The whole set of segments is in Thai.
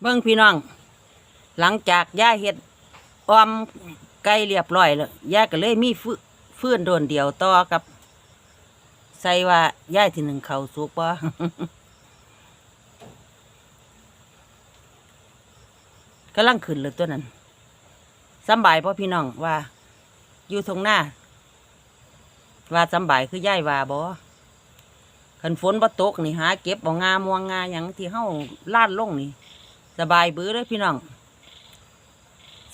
เบิ่งพี่น้อง หลังจากย่าเฮ็ดออมไก่เรียบร้อยแล้วย่าก็เลยมีฟืฟื้นโดนเดียวต่อกับ ใส่ว่าย่าที่หนึ่งเขาสุกบ่กำลังขึ้นเลยตัวนั้นสบายเพ่พี่น้องว่า อยู่ทงหน้า ว่าสบายคือย่ายว่าบ่คันฝนบ่ตกนี่หาเก็บบ่งามวงงาหยังที่เฮาลาดลงนี่ สบายบื้อเลยพี่น้อง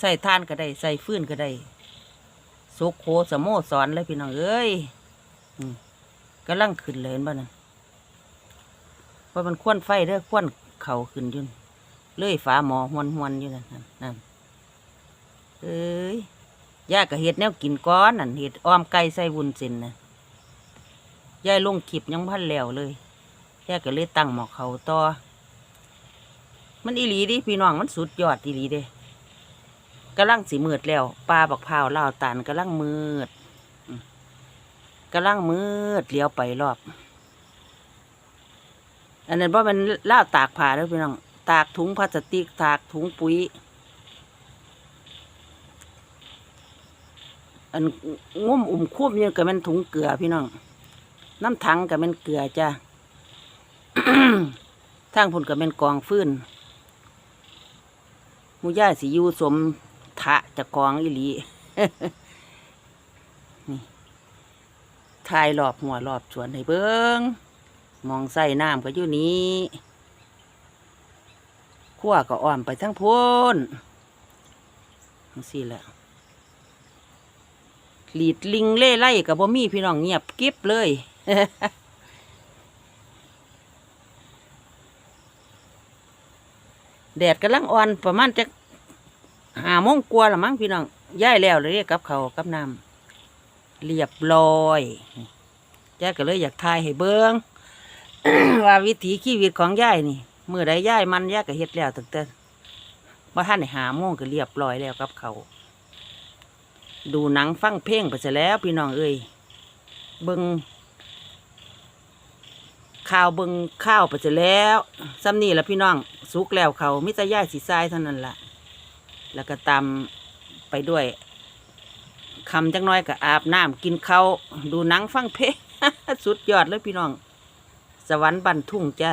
ใส่ทานก็ได้ใส่ฟื้นก็ได้สุกโคสโมสอนเลยพี่น้องเอ้ยอืมกำลังขึ้นเลยนบ้านั่นว่ามันควนไฟเด้อควนเข่าขึ้นยุ่นเลื่อยฝาหมอหวนหวนอยู่นั่นนั่นนั่นเอ้ยย่าก็เห็ดแนวกินก้อนนั่นเห็ดอ้อมไก่ใส่วุ้นเส้นนะยายลงคลิปยังพันแล้วเลยย่าก็เลยตั้งหมอเขาต่อ มันอีหลีดิพี่น้องมันสุดยอดอีหลีเด้กำลังสีมืดแล้วปลาบักพร้าวลาวตานกำลังมืดอืมกำลังมืดเลี้ยวไปรอบ อันนั้นว่ามันล่าตากผ้าแล้วพี่น้องตากถุงพลาสติกตากถุงปุ๋ยอันงุ่มอุ่มควบเนี่ยก็เป็นถุงเกลือพี่น้องน้ำถังก็เป็นเกลือจ้าทางพุ่นก็เป็นกองฟืน มูย่าสิยูสมทะจะกองอีหลีนี่ทายรอบหัวรอบสวนให้เบิงมองใส่น้ำก็อยู่นี้ขั้วก็อ้อมไปทั้งพ้นจังสี่แหละหลีดลิงเล่ไล่กับบ่มีพี่น้องเงียบกิ๊บเลย แดดกำลังอ่อนประมาณจะหาโมงกว่าละมั้งพี่น้องย้ายแล้วเลยกับเขาวกับน้ำเรียบร้อยย่ายก็เลยอยากทายให้เบิง ว่าวิถีชีวิตของย่ายนี่เมื่อใดย่ายมันย่ายก็เฮ็ดแล้วตั้งแต่ว่าท่านได้หาโมงก็เรียบร้อยแล้วกับเขาวดูหนังฟังเพลงไปเสร็จแล้วพี่น้องเอ้ยเบิงข่าวเบิงข้าวไปเสร็จแล้วซ้ำนี่ละพี่น้อง สุกแล้วเขามิตรย่ายสีทรายเท่านั้นละแล้วก็ตามไปด้วยคำจังน้อยก็อาบน้ำกินเขาดูหนังฟังเพลงสุดยอดเลยพี่น้อง สวรรค์บันทุ่งจ้า